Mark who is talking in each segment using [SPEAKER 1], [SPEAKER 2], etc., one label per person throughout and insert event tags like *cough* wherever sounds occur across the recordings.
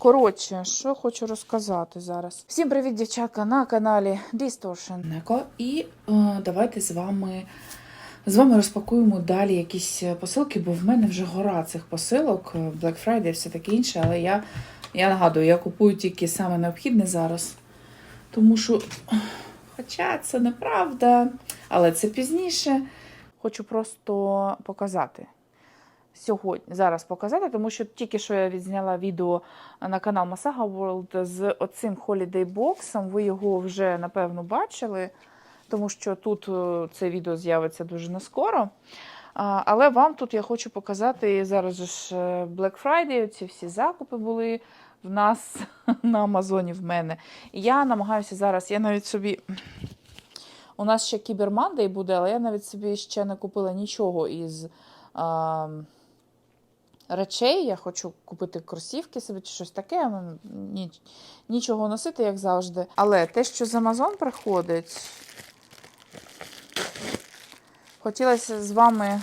[SPEAKER 1] Коротше, що хочу розказати зараз. Всім привіт, дівчатка, на каналі Distortion. Неко. І е, давайте з вами. З вами розпакуємо далі якісь посилки, бо в мене вже гора цих посилок, Black Friday все таке інше, але я, я нагадую, я купую тільки саме необхідне зараз. Тому що, хоча це неправда, але це пізніше. Хочу просто показати. Сьогодні зараз показати, тому що тільки що я відзняла відео на канал Masaga World з оцим Holiday Box. Ви його вже напевно бачили, тому що тут е, це відео з'явиться дуже не скоро. А, Але вам тут я хочу показати зараз ж е, Black Friday, ці всі закупи були в нас *laughs* на Амазоні в мене. Я намагаюся зараз, я навіть собі. У нас ще Monday буде, але я навіть собі ще не купила нічого із речей. Я хочу купити кросівки собі чи щось таке. м, Ні, нічого носити, як завжди. Але те, що з Amazon приходить, хотілося з вами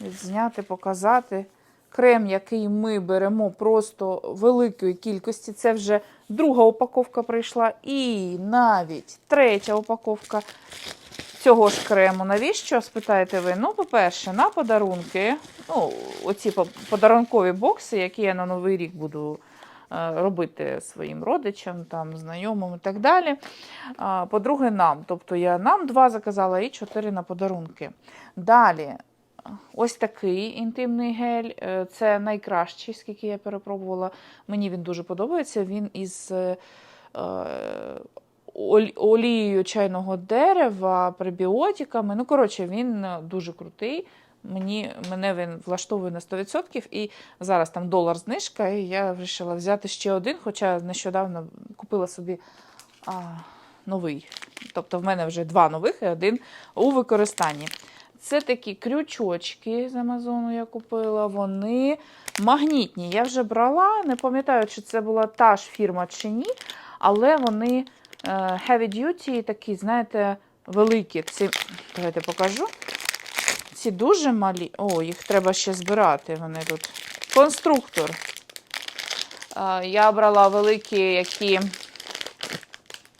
[SPEAKER 1] відзняти, показати. Крем, який ми беремо просто великої кількості, це вже друга упаковка прийшла, і навіть третя упаковка цього ж крему. Навіщо? Спитаєте ви? Ну, по-перше, на подарунки, ну, оці подарункові бокси, які я на Новий рік буду е, робити своїм родичам, там, знайомим і так далі. По-друге, нам. Тобто я нам два заказала і чотири на подарунки. Далі. Ось такий інтимний гель. Е, Це найкращий, скільки я перепробувала. Мені він дуже подобається. Він із е, олією чайного дерева, пребіотиками. Ну, коротше, він е, дуже крутий. Мені, мене він влаштовує на 100%, і зараз там долар знижка, і я вирішила взяти ще один, хоча нещодавно купила собі а, новий. Тобто в мене вже два нових і один у використанні. Це такі крючочки з Амазону я купила. Вони магнітні. Я вже брала, не пам'ятаю, чи це була та ж фірма чи ні, але вони heavy duty, такі, знаєте, великі. Ці, давайте покажу. Ці дуже малі. О, їх треба ще збирати. Вони тут. Конструктор. Е, я брала великі, які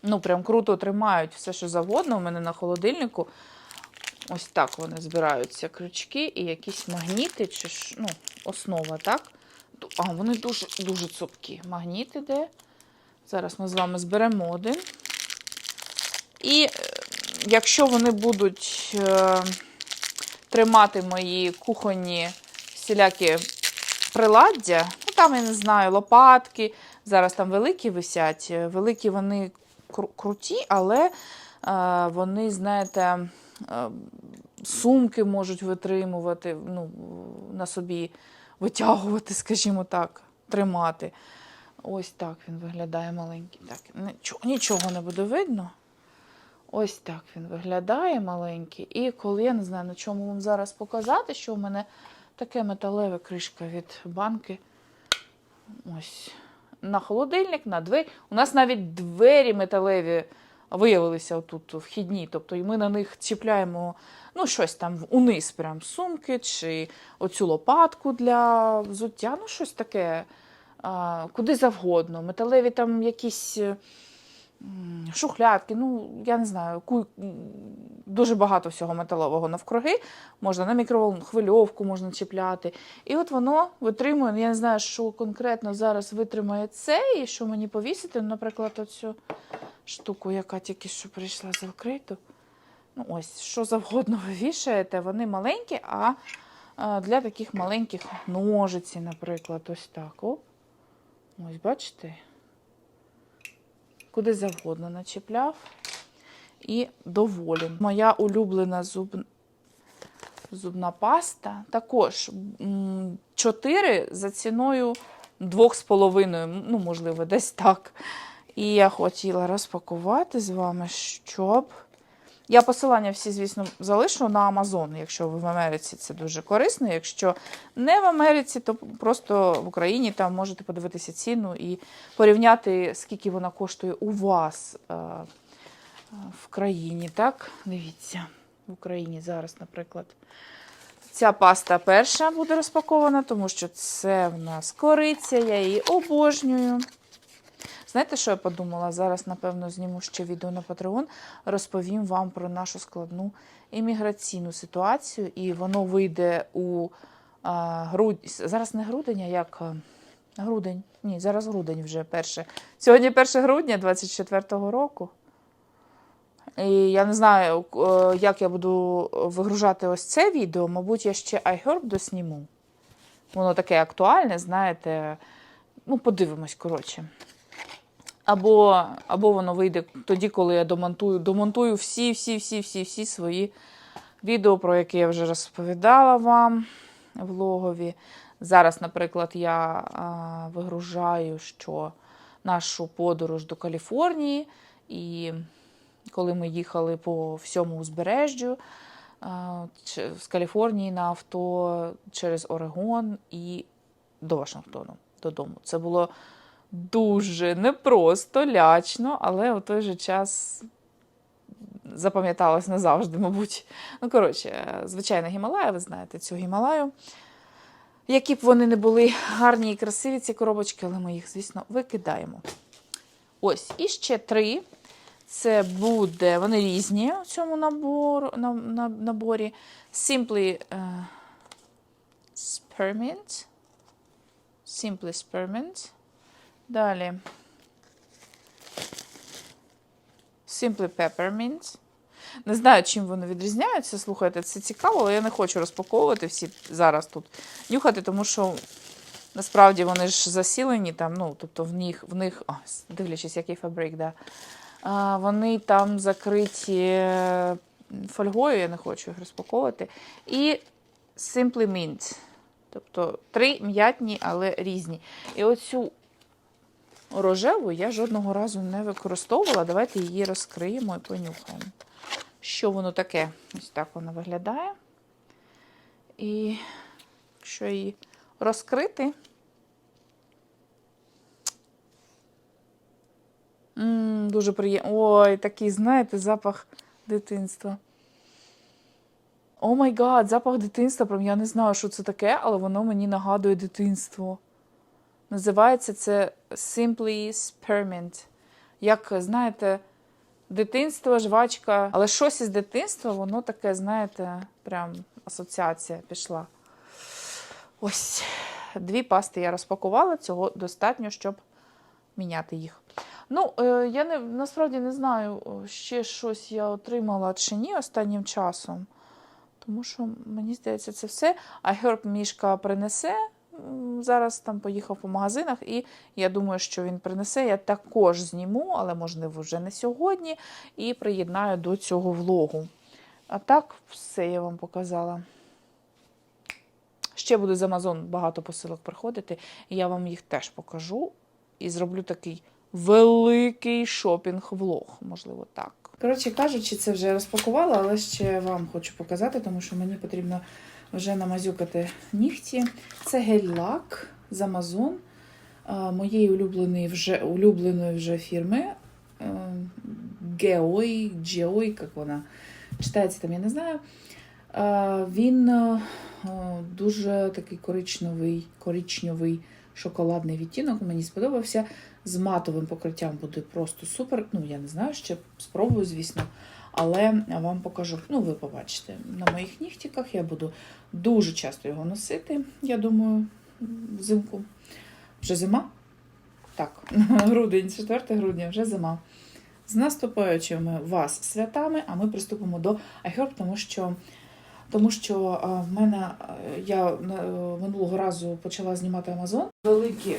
[SPEAKER 1] ну, прям круто тримають все, що завгодно. У мене на холодильнику. Ось так вони збираються крючки і якісь магніти, чи ну, основа, так? А, вони дуже дуже цупкі. Магніт іде. Зараз ми з вами зберемо один. І е, якщо вони будуть е, тримати мої кухонні всілякі приладдя, ну там, я не знаю, лопатки. Зараз там великі висять. е, Великі вони кру- круті, але вони, знаєте, сумки можуть витримувати, ну, на собі витягувати, скажімо так, тримати. Ось так він виглядає маленький. Так, нічого, не буде видно. Ось так він виглядає маленький. І коли я не знаю, на чому вам зараз показати, що в мене таке металеве кришка від банки. Ось. На холодильник, на двері. У нас навіть двері металеві виявилися отут вхідні. Тобто і ми на них чіпляємо ну, щось там униз, прям сумки, чи оцю лопатку для взуття, ну щось таке, куди завгодно. Металеві там якісь е, шухлядки, ну, я не знаю, дуже багато всього металевого навкруги. Можна на мікроволновку, хвильовку можна чіпляти. І от воно витримує. ну, Я не знаю, що конкретно зараз витримає це, і що мені повісити, ну, наприклад, оцю штуку, яка тільки що прийшла з Алкриту. Ну, ось, що завгодно ви вішаєте, вони маленькі, а а для таких маленьких ножиці, наприклад, ось так. О. Ось, бачите? Куди завгодно начіпляв. І доволі. Моя улюблена зуб... зубна паста. Також 4 за ціною 2,5, ну, можливо, десь так. І я хотіла розпакувати з вами, щоб. Я посилання всі, звісно, залишу на Amazon, якщо ви в Америці це дуже корисно. Якщо не в Америці, то просто в Україні там можете подивитися ціну і порівняти, скільки вона коштує у вас е, е, в країні. Так, дивіться, в Україні зараз, наприклад, Ця паста перша буде розпакована, тому що це в нас кориця, я її обожнюю. Знаєте, що я подумала? Зараз, напевно, зніму ще відео на Patreon, розповім вам про нашу складну імміграційну ситуацію, і воно вийде у а, грудь... Зараз не грудень, а як грудень. Ні, зараз грудень вже перше. Сьогодні 1 грудня 24-го року. І я не знаю, е, як я буду вигружати ось це відео. Мабуть, я ще iHerb досніму. Воно таке актуальне, знаєте. Ну, подивимось, коротше. Або, або воно вийде тоді, коли я домонтую, домонтую всі, всі, всі, всі, всі свої відео, про які я вже розповідала вам в логові. Зараз, наприклад, я а, вигружаю що нашу подорож до Каліфорнії. І коли ми їхали по всьому узбережжю а, з Каліфорнії на авто через Орегон і до Вашингтону додому. Це було дуже непросто, лячно, але у той же час запам'яталось назавжди, мабуть. Ну, коротше, звичайна Гімалая, ви знаєте цю Гімалаю. Які б вони не були гарні і красиві, ці коробочки, але ми їх, звісно, викидаємо. Ось, і ще три. Це буде, вони різні у цьому набору, на, на, наборі. Simply е, Spearmint. Simply Spearmint. Далі. Simply Peppermint. Не знаю, чим вони відрізняються. Слухайте, це цікаво, але я не хочу розпаковувати всі зараз тут нюхати, тому що насправді вони ж засілені там, ну, тобто в них, в них о, дивлячись, який фабрик, да. А, вони там закриті фольгою, я не хочу їх розпаковувати. І Simply Mint. Тобто три м'ятні, але різні. І оцю рожеву я жодного разу не використовувала. Давайте її розкриємо і понюхаємо. Що воно таке? Ось так воно виглядає. І якщо її розкрити. М, дуже приємно. Ой, такий, знаєте, запах дитинства. О май гад, запах дитинства. Я не знаю, що це таке, але воно мені нагадує дитинство. Називається це Simply Spearmint. Як, знаєте, дитинство, жвачка. Але щось із дитинства, воно таке, знаєте, прям асоціація пішла. Ось. Дві пасти я розпакувала, цього достатньо, щоб міняти їх. Ну, е, я не, насправді не знаю, ще щось я отримала чи ні останнім часом. Тому що, мені здається, це все. А Герб мішка принесе. Зараз там поїхав по магазинах, і я думаю, що він принесе. Я також зніму, але можливо вже не сьогодні, і приєднаю до цього влогу. А так, все я вам показала. Ще буде з Amazon багато посилок приходити, і я вам їх теж покажу. І зроблю такий великий шопінг-влог, можливо, так. Коротше кажучи, це вже розпакувала, але ще вам хочу показати, тому що мені потрібно вже намазюкати нігті. Це гель-лак з Amazon моєї улюбленої вже, улюбленої вже фірми. е, Geoi, Geoi, як вона читається там, я не знаю. Він е, дуже такий коричневий, коричневий шоколадний відтінок. Мені сподобався. З матовим покриттям буде просто супер. Ну, я не знаю, ще спробую, звісно. Але вам покажу. Ну, ви побачите, на моїх нігтіках я буду дуже часто його носити, я думаю, взимку. Вже зима? Так, *laughs* грудень, 4 грудня, вже зима. З наступаючими вас святами, а ми приступимо до iHerb, тому що, тому що в мене я е, минулого разу почала знімати Amazon. Великі,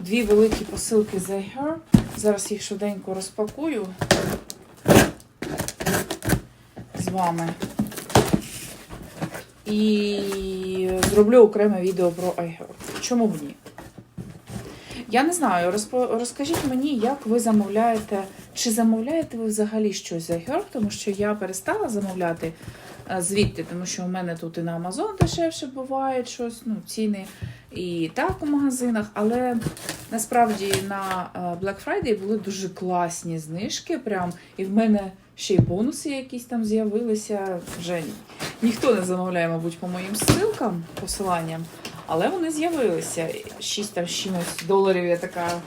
[SPEAKER 1] дві великі посилки з iHerb. Зараз їх швиденько розпакую вами. І зроблю окреме відео про iHerb. Чому б ні? Я не знаю, розкажіть мені, як ви замовляєте, чи замовляєте ви взагалі щось з iHerb, тому що я перестала замовляти е, звідти, тому що у мене тут і на Amazon дешевше буває щось, ну, ціни і так у магазинах, але насправді на е, Black Friday були дуже класні знижки. Прям, і в мене ще й бонуси якісь там з'явилися. Вже Ніхто не замовляє, мабуть, по моїм ссылкам, посиланням, але вони з'явилися. 6 там чимось доларів. Я така,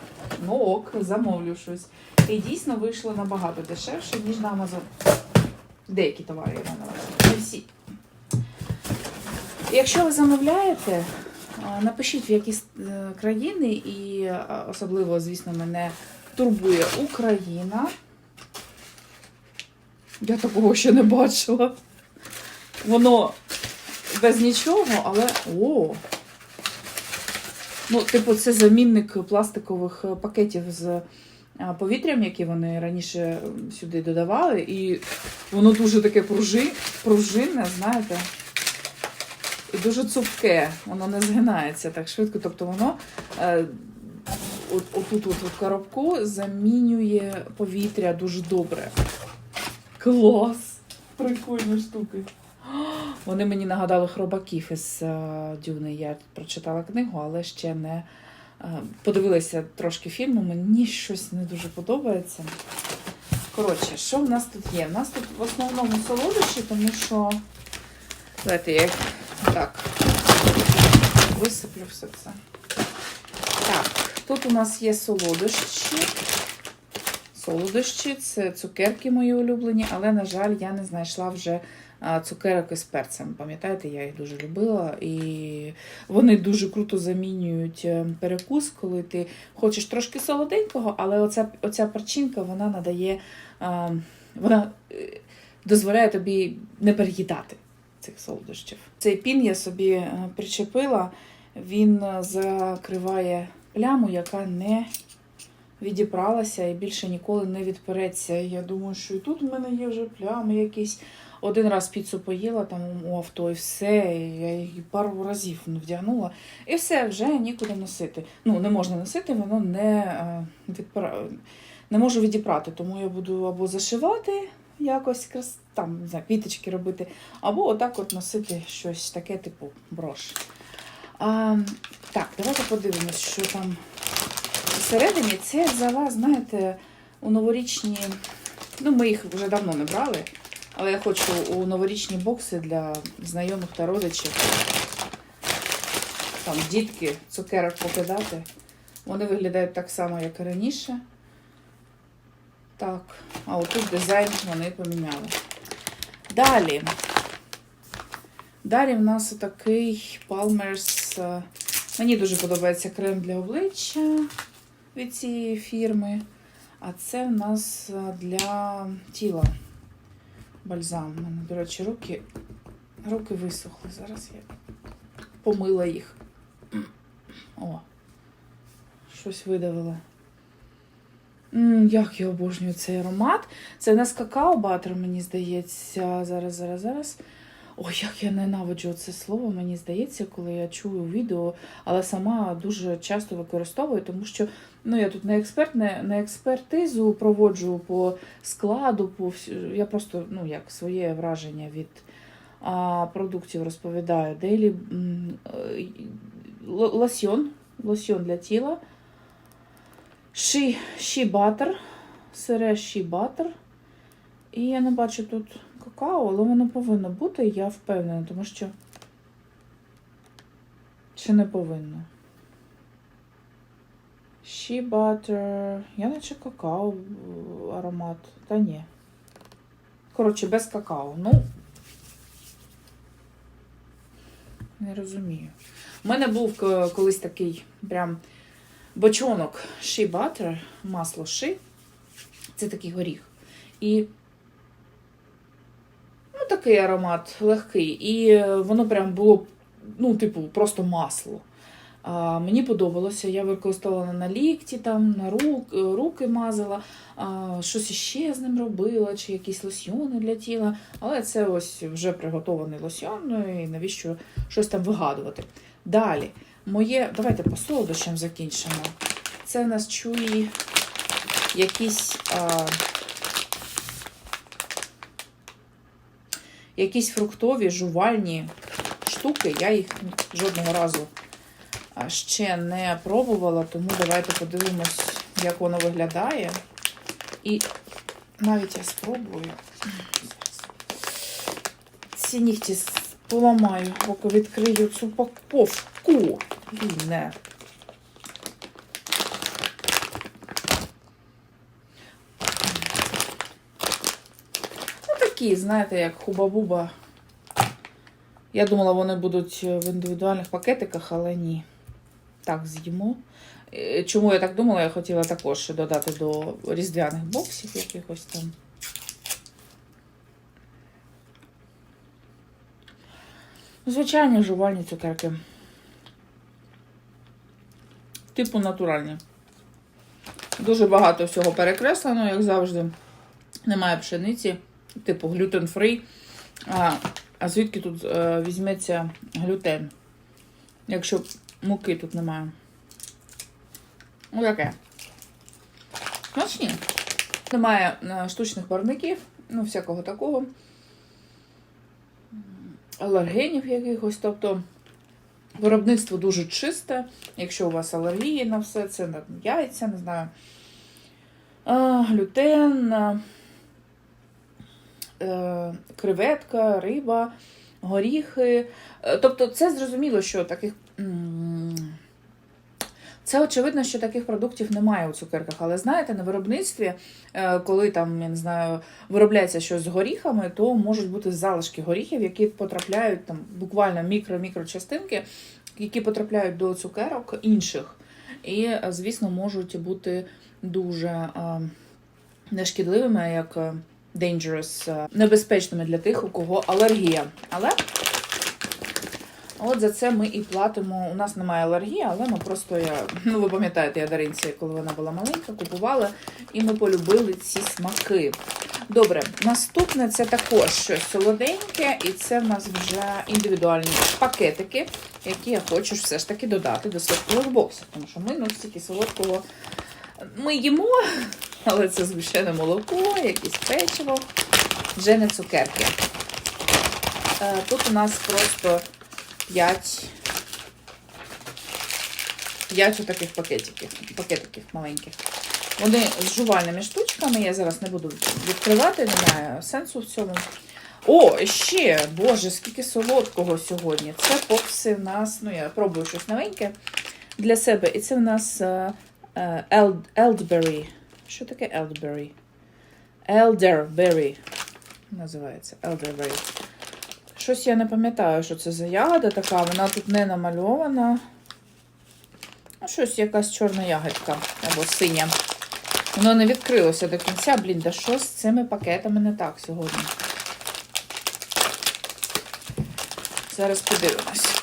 [SPEAKER 1] ну ок, замовлю щось. І дійсно вийшло набагато дешевше, ніж на Amazon. Деякі товари я маю на. Не всі. Якщо ви замовляєте, напишіть в які е, країни, і особливо, звісно, мене турбує Україна. Я такого ще не бачила. Воно без нічого, але. О! Ну, типу, це замінник пластикових е, пакетів з повітрям, які вони раніше сюди додавали. І воно дуже таке пружи, пружинне, знаєте. І дуже цупке, воно не згинається так швидко. Тобто воно е, от, отут от, в коробку замінює повітря дуже добре. Клас! Прикольні штуки. Вони мені нагадали хробаків із е, Дюни. Я прочитала книгу, але ще не е, подивилася трошки фільму. Мені щось не дуже подобається. Коротше, що в нас тут є? У нас тут в основному солодощі, тому що. Давайте я їх так висиплю все це. Так, тут у нас є солодощі. Солодощі, це цукерки мої улюблені, але, на жаль, я не знайшла вже цукерок із перцем. Пам'ятаєте, я їх дуже любила. І вони дуже круто замінюють е, перекус, коли ти хочеш трошки солоденького, але оця, оця перчинка вона надає, вона е, дозволяє тобі не переїдати цих солодощів. Цей пін я собі е, причепила, він закриває пляму, яка не відібралася і більше ніколи не відпереться. Я думаю, що і тут в мене є вже плями якісь. Один раз піцу поїла там у авто, і все. і Я її пару разів вдягнула. І все, вже нікуди носити. Ну, не можна носити, воно не, е, відпра... не можу відібрати. Тому я буду або зашивати якось там, не знаю, квіточки робити, або отак от носити щось таке, типу брош. А, так, давайте подивимось, що там всередині. Це я взяла, знаєте, у новорічні. Ну, ми їх вже давно не брали, але я хочу у новорічні бокси для знайомих та родичів. Там дітки цукерок покидати. Вони виглядають так само, як і раніше. Так, а отут дизайн вони поміняли. Далі. Далі в нас такий Palmer's. е, Мені дуже подобається крем для обличчя від цієї фірми. А це в нас е, для тіла бальзам. У мене, до речі, руки, руки висохли. Зараз я помила їх. О, щось видавила. Як я обожнюю цей аромат. Це у нас какао батер, мені здається. Зараз, зараз, зараз. Ой, як я ненавиджу це слово, мені здається, коли я чую відео, але сама дуже часто використовую, тому що ну, я тут не експерт, не, не експертизу проводжу по складу, по я просто ну, як своє враження від а, продуктів розповідаю. Дейлі м, л- лосьйон, лосьйон для тіла. Ші, ші батер, сире ші батер. І я не бачу тут какао, але воно повинно бути, я впевнена, тому що. Чи не повинно? Shea butter. Я наче какао е, аромат. Та ні. Коротше, без какао. Ну. Не розумію. У мене був колись такий прям бочонок Shea butter, масло Shea. Це такий горіх. І ну, такий аромат легкий. І е, воно прям було, ну, типу, просто масло. А, мені подобалося, я використовувала на лікті, там, на рук, е, руки мазала, а, щось іще з ним робила, чи якісь лосьйони для тіла. Але це ось вже приготований лосьйон, ну і навіщо щось там вигадувати. Далі, моє, давайте по солодощам закінчимо. Це в нас чуї якісь. А, якісь фруктові жувальні штуки. Я їх жодного разу ще не пробувала, тому давайте подивимось, як воно виглядає. І навіть я спробую. ці нігті поламаю, поки відкрию цю упаковку. Не. Такі, знаєте, як хуба-буба. Я думала, вони будуть в індивідуальних пакетиках, але ні. Так, з'їмо. Е, Чому я так думала? Я хотіла також додати до різдвяних боксів якихось там. Звичайні жувальні цукерки. Типу натуральні. Дуже багато всього перекреслено, як завжди. Немає пшениці, типу глютен-фрі. А, а звідки тут е, візьметься глютен? Якщо муки тут немає. Ну таке. Смачні. Немає е, штучних барвників, ну, всякого такого. Алергенів якихось. Тобто виробництво дуже чисте. Якщо у вас алергії на все це, на яйця, не знаю. А, глютен, а, е, креветка, риба, горіхи. Е, Тобто, це зрозуміло, що таких. Це очевидно, що таких продуктів немає у цукерках, але знаєте, на виробництві, е, коли там, я не знаю, виробляється щось з горіхами, то можуть бути залишки горіхів, які потрапляють там буквально мікро-мікрочастинки, які потрапляють до цукерок інших. І, е, звісно, можуть бути дуже е, нешкідливими, як е, dangerous, е, небезпечними для тих, у кого алергія. Але от за це ми і платимо. У нас немає алергії, але ми просто я, ну ви пам'ятаєте, я Даринці, коли вона була маленька, купувала, і ми полюбили ці смаки. Добре, наступне це також щось солоденьке, і це в нас вже індивідуальні пакетики, які я хочу все ж таки додати до солодких боксів. Тому що ми ну, стільки солодкого ми їмо, але це звичайне молоко, якесь печиво, вже не цукерки. Е, Тут у нас просто 5 5 таких пакетиків, пакетиків маленьких. Вони з жувальними штучками. Я зараз не буду відкривати, немає сенсу в цьому. О, ще, боже, скільки солодкого сьогодні. Це попси в нас, ну я пробую щось новеньке для себе. І це в нас е, е, Eld- Elderberry. Що таке Elderberry? Elderberry називається Elderberry. Щось я не пам'ятаю, що це за ягода така, вона тут не намальована. Ну, щось якась чорна ягодка або синя. Воно не відкрилося до кінця. Блін, да що з цими пакетами не так сьогодні? Зараз подивимось.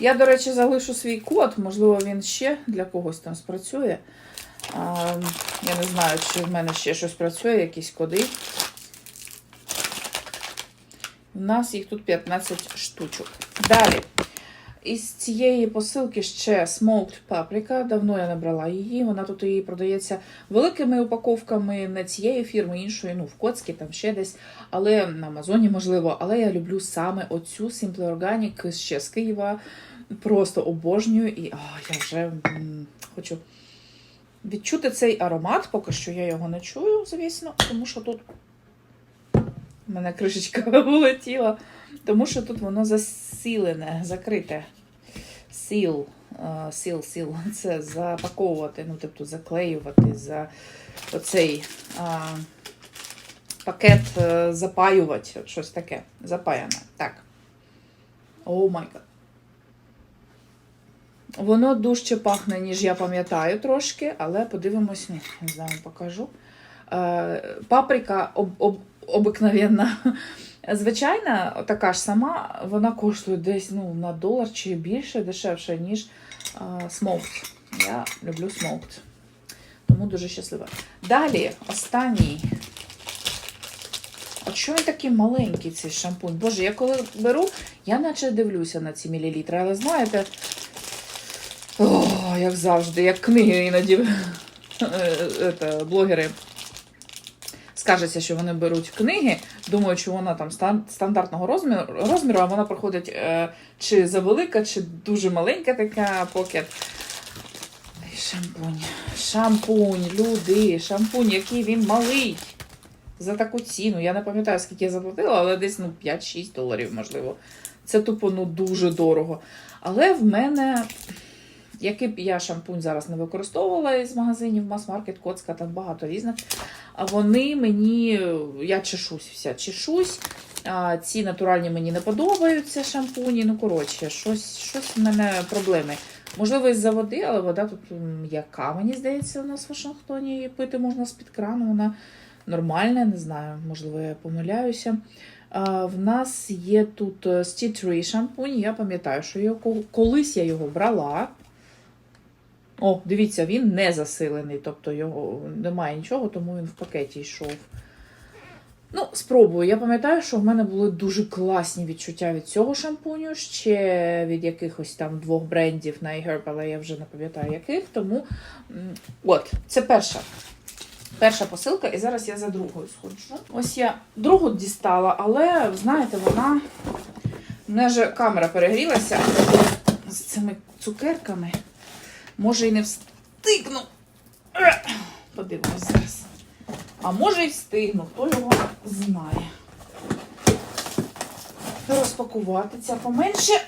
[SPEAKER 1] Я, до речі, залишу свій код, можливо, він ще для когось там спрацює. А, я не знаю, чи в мене ще щось працює, якісь коди. У нас їх тут 15 штучок. Далі. Із цієї посилки ще smoked paprika. Давно я не брала її. Вона тут і продається великими упаковками не цієї фірми, іншої, ну, в Коцкі, там ще десь, але на Амазоні, можливо. Але я люблю саме оцю Simple Organic ще з Києва. Просто обожнюю і о, я вже м, хочу відчути цей аромат. Поки що я його не чую, звісно, тому що тут у мене кришечка *laughs* вилетіла, тому що тут воно засілене, закрите. Сіл, е, сіл, сіл. *laughs* Це запаковувати, ну, тобто заклеювати за оцей а, пакет е, запаювати, щось таке. Запаяне. Так. О май гад. Воно дужче пахне, ніж я пам'ятаю трошки, але подивимось, не знаю, покажу. Е, паприка об, об, обикновенна. *laughs* Звичайна, така ж сама, вона коштує десь ну, на долар чи більше, дешевше, ніж е, smoked. Я люблю smoked. Тому дуже щаслива. Далі, останній. От що він такий маленький, цей шампунь? Боже, я коли беру, я наче дивлюся на ці мілілітри, але знаєте, як завжди, як книги іноді е, это, блогери скажеться, що вони беруть книги, думають, що вона там стандартного розміру, розміру а вона проходить е, чи завелика, чи дуже маленька така покет. Шампунь. Шампунь, люди, шампунь, який він малий. за таку ціну. Я не пам'ятаю, скільки я заплатила, але десь ну, 5-6 доларів, можливо. Це тупо ну, дуже дорого. Але в мене, який б я шампунь зараз не використовувала із магазинів, мас-маркет, коцка, там багато різних. Вони мені, я чешусь вся, чешусь. А, ці натуральні мені не подобаються шампуні. Ну, коротше, щось, щось в мене проблеми. Можливо, із-за води, але вода тут м, яка, мені здається, у нас в Вашингтоні її пити можна з-під крану. Вона нормальна, не знаю, можливо, я помиляюся. А, в нас є тут е, Stee Tree шампунь. Я пам'ятаю, що я колись я його брала. О, дивіться, він не засилений, тобто його немає нічого, тому він в пакеті йшов. Ну, спробую. Я пам'ятаю, що в мене були дуже класні відчуття від цього шампуню, ще від якихось там двох брендів на iHerb, але я вже не пам'ятаю яких. Тому от, це перша. Перша посилка, і зараз я за другою сходжу. Ось я другу дістала, але знаєте, вона. У мене же камера перегрілася з цими цукерками. Може і не встигну. Е, Подивимось зараз. А може і встигну, хто його знає. Розпакувати ця поменше.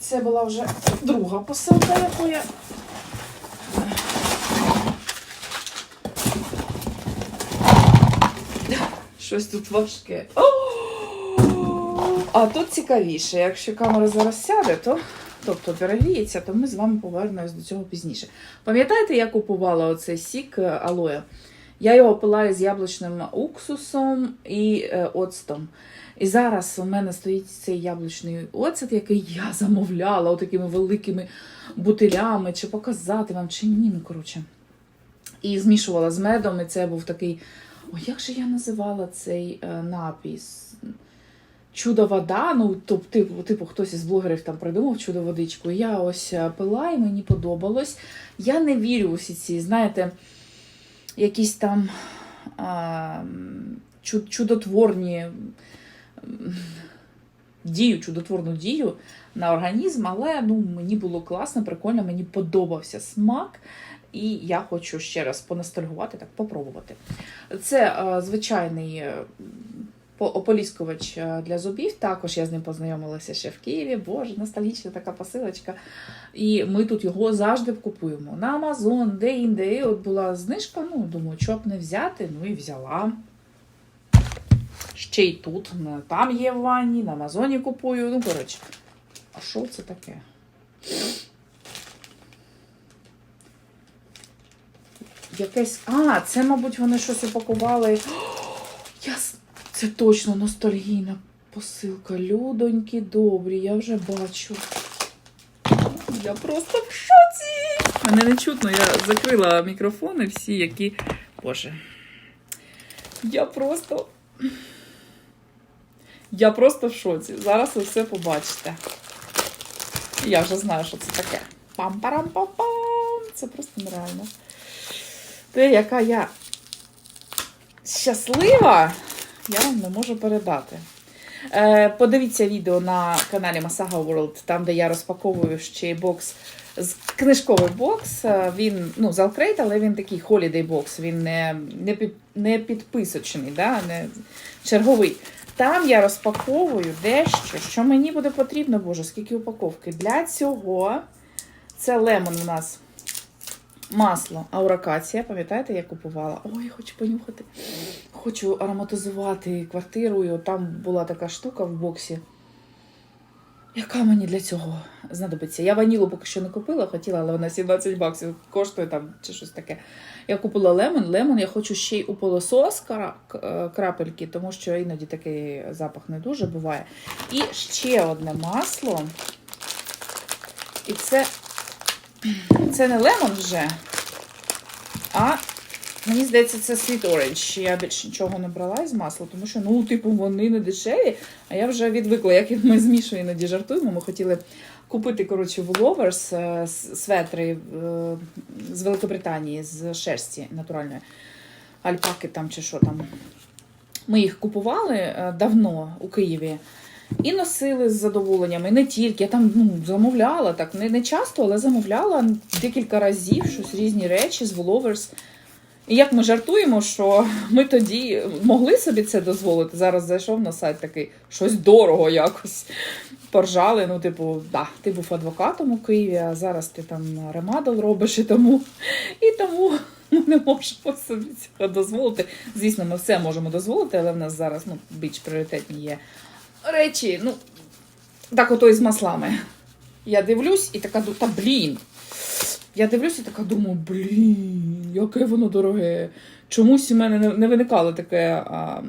[SPEAKER 1] Це була вже друга посилка, яку я. Щось тут важке. О! А тут цікавіше, якщо камера зараз сяде, то тобто перегріється, то ми з вами повернемось до цього пізніше. Пам'ятаєте, я купувала оцей сік е, алоє? Я його пила з яблучним уксусом і е, оцтом. І зараз у мене стоїть цей яблучний оцет, який я замовляла отакими великими бутилями, чи показати вам, чи ні, ну коротше. І змішувала з медом, і це був такий. Ой, як же я називала цей е, напій? Чудо вода, ну тип, типу, типу, хтось із блогерів там придумав чудо водичку. Я ось е, пила і мені подобалось. Я не вірю у всі ці, знаєте, якісь там а, чудотворні дію, чудотворну дію на організм, але ну, мені було класно, прикольно, мені подобався смак. І я хочу ще раз поностальгувати, так попробувати. Це е, звичайний е, ополіскувач е, для зубів. Також я з ним познайомилася ще в Києві. Боже, ностальгічна така посилочка. І ми тут його завжди купуємо. На Амазон, де-інде. І От була знижка, ну, думаю, що б не взяти, ну і взяла. Ще й тут, там є в ванні, на Амазоні купую. Ну, коротше. А що це таке? Якесь. А, це, мабуть, вони щось упакували. Це точно ностальгійна посилка. Людоньки добрі, я вже бачу. Я просто в шоці. Мене не чутно, я закрила мікрофони всі, які. Боже. Я просто. Я просто в шоці. Зараз ви все побачите. Я вже знаю, що це таке. Пам-парам-пам-пам. Це просто нереально. Те, яка я щаслива, я вам не можу передати. Е, подивіться відео на каналі Masaga World, там, де я розпаковую ще бокс з книжковий бокс. Е, Він ну, з Alcrate, але він такий holiday бокс, він не, не, не підписочний, да? не черговий. Там я розпаковую дещо, що мені буде потрібно, боже, скільки упаковки. Для цього це лемон у нас масло ауракація. Пам'ятаєте, я купувала? Ой, хочу понюхати. Хочу ароматизувати квартиру. І там була така штука в боксі. Яка мені для цього знадобиться? Я ванілу поки що не купила, хотіла, але вона 17 баксів коштує там чи щось таке. Я купила лемон. Лемон я хочу ще й у к- е, крапельки, тому що іноді такий запах не дуже буває. І ще одне масло. І це, це не лемон вже, а мені здається, це Sweet Orange. Я більше нічого не брала із масла, тому що, ну, типу, вони не дешеві. А я вже відвикла, як ми з Мішою іноді жартуємо. Ми хотіли купити, коротше, Woolworths е, светри е, з Великобританії, з шерсті натуральної. Альпаки там чи що там. Ми їх купували е, давно у Києві. І носили з задоволенням. І не тільки. Я там ну, замовляла так, не, не часто, але замовляла декілька разів щось різні речі з Woolworths. І як ми жартуємо, що ми тоді могли собі це дозволити. Зараз зайшов на сайт такий, щось дорого якось. Поржали. Ну, типу, да, ти був адвокатом у Києві, а зараз ти там ремадл робиш і тому. І тому ми не можемо собі цього дозволити. Звісно, ми все можемо дозволити, але в нас зараз ну, більш пріоритетні є речі. Ну, так ото і з маслами. Я дивлюсь і така та блін. Я дивлюся і така думаю, блін, яке воно дороге. Чомусь у мене не- виникало таке, а,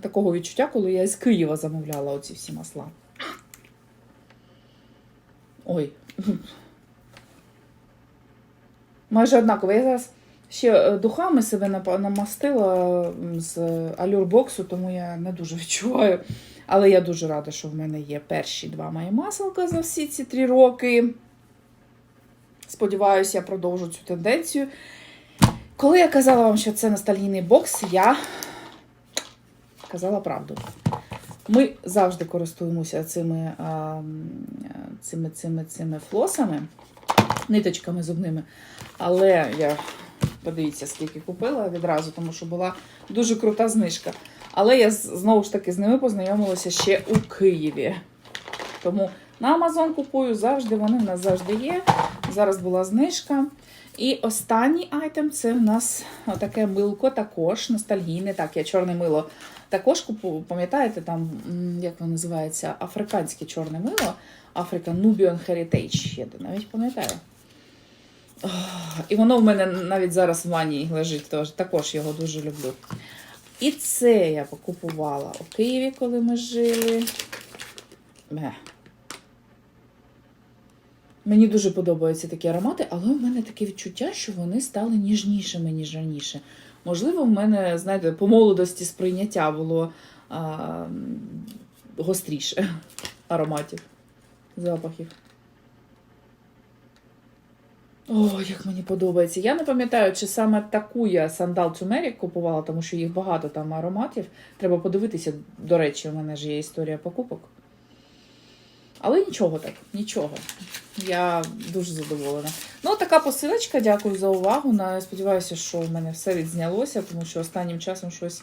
[SPEAKER 1] такого відчуття, коли я з Києва замовляла оці всі масла. Ой. Майже однаково. Я зараз ще е, духами себе намастила з алюрбоксу, тому я не дуже відчуваю. Але я дуже рада, що в мене є перші два мої маселка за всі ці три роки. Сподіваюся, я продовжу цю тенденцію. Коли я казала вам, що це ностальгійний бокс, я казала правду. Ми завжди користуємося цими, цими, цими, цими флосами, ниточками зубними. Але я подивіться, скільки купила відразу, тому що була дуже крута знижка. Але я знову ж таки з ними познайомилася ще у Києві. Тому на Амазон купую завжди, вони в нас завжди є. Зараз була знижка. І останній айтем це в нас таке милко також ностальгійне. Так, я чорне мило також купую. Пам'ятаєте, там, як воно називається, африканське чорне мило. African Nubian Heritage. Я навіть пам'ятаю. І воно в мене навіть зараз в ванні лежить, тож також його дуже люблю. І це я покупувала у Києві, коли ми жили. Бе. Мені дуже подобаються такі аромати, але в мене таке відчуття, що вони стали ніжнішими, ніж раніше. Можливо, в мене, знаєте, по молодості сприйняття було а, гостріше *laughs* ароматів, запахів. О, як мені подобається. Я не пам'ятаю, чи саме таку я сандал Turmeric купувала, тому що їх багато там ароматів. Треба подивитися, до речі, у мене ж є історія покупок. Але нічого так, нічого. Я дуже задоволена. Ну, така посилочка, дякую за увагу. Сподіваюся, що в мене все відзнялося, тому що останнім часом щось,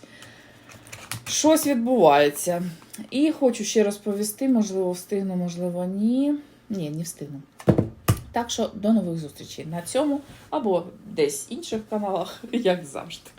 [SPEAKER 1] щось відбувається. І хочу ще розповісти, можливо, встигну, можливо, ні. Ні, не встигну. Так що до нових зустрічей на цьому або десь інших каналах, *laughs* як завжди.